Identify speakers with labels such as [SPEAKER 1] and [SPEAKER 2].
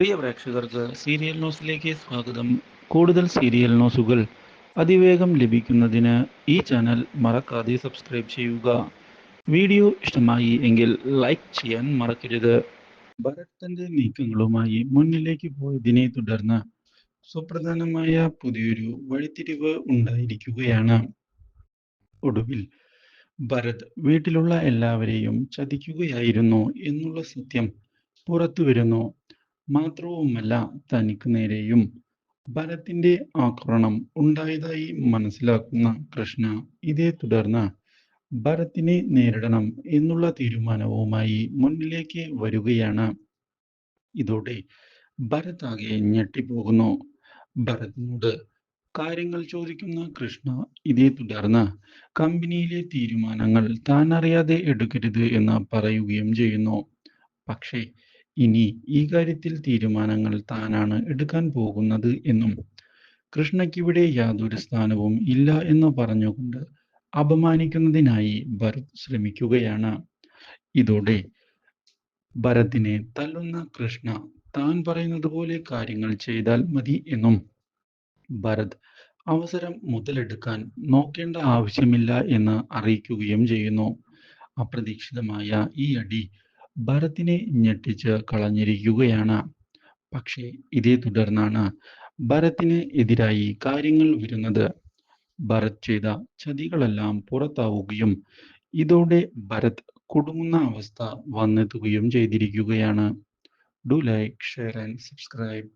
[SPEAKER 1] പ്രിയ പ്രേക്ഷകർക്ക് സീരിയൽ ന്യൂസിലേക്ക് സ്വാഗതം. കൂടുതൽ സീരിയൽ ന്യൂസുകൾ അതിവേഗം ലഭിക്കുന്നതിന് ഈ ചാനൽ മറക്കാതെ സബ്സ്ക്രൈബ് ചെയ്യുക. വീഡിയോ ഇഷ്ടമായി എങ്കിൽ ലൈക്ക് ചെയ്യാൻ മറക്കരുത്. ഭരത് നീക്കങ്ങളുമായി മുന്നിലേക്ക് പോയതിനെ തുടർന്ന് സുപ്രധാനമായ പുതിയൊരു വഴിത്തിരിവ് ഉണ്ടായിരിക്കുകയാണ്. ഒടുവിൽ ഭരത് വീട്ടിലുള്ള എല്ലാവരെയും ചതിക്കുകയായിരുന്നു എന്നുള്ള സത്യം പുറത്തു വരുന്നു മാത്രവുമല്ല തനിക്ക് നേരെയും ഭരത്തിന്റെ ആക്രമണം ഉണ്ടായതായി മനസ്സിലാക്കുന്ന കൃഷ്ണ ഇതേ തുടർന്ന് ഭരത്തിനെ നേരിടണം എന്നുള്ള തീരുമാനവുമായി മുന്നിലേക്ക് വരികയാണ്. ഇതോടെ ഭരത് ആകെ ഞെട്ടിപ്പോകുന്നു. ഭരതിനോട് കാര്യങ്ങൾ ചോദിക്കുന്ന കൃഷ്ണ ഇതേ തുടർന്ന് കമ്പനിയിലെ തീരുമാനങ്ങൾ താൻ അറിയാതെ എടുക്കരുത് എന്ന് പറയുകയും ചെയ്യുന്നു. പക്ഷേ ഇനി ഈ കാര്യത്തിൽ തീരുമാനങ്ങൾ താനാണ് എടുക്കാൻ പോകുന്നത് എന്നും കൃഷ്ണയ്ക്കിവിടെ യാതൊരു സ്ഥാനവും ഇല്ല എന്ന് പറഞ്ഞുകൊണ്ട് അപമാനിക്കുന്നതിനായി ഭരത് ശ്രമിക്കുകയാണ്. ഇതോടെ ഭരതിനെ തല്ലുന്ന കൃഷ്ണ താൻ പറയുന്നത് പോലെ കാര്യങ്ങൾ ചെയ്താൽ മതി എന്നും ഭരത് അവസരം മുതലെടുക്കാൻ നോക്കേണ്ട ആവശ്യമില്ല എന്ന് അറിയിക്കുകയും ചെയ്യുന്നു. അപ്രതീക്ഷിതമായ ഈ അടി ഭരത്തിനെ ഞെട്ടിച്ച് കളഞ്ഞിരിക്കുകയാണ്. പക്ഷേ ഇതേ തുടർന്നാണ് ഭരത്തിന് എതിരായി കാര്യങ്ങൾ വരുന്നത്. ഭരത് ചെയ്ത ചതികളെല്ലാം പുറത്താവുകയും ഇതോടെ ഭരത് കുടുങ്ങുന്ന അവസ്ഥ വന്നെത്തുകയും ചെയ്തിരിക്കുകയാണ്. Do like share and subscribe.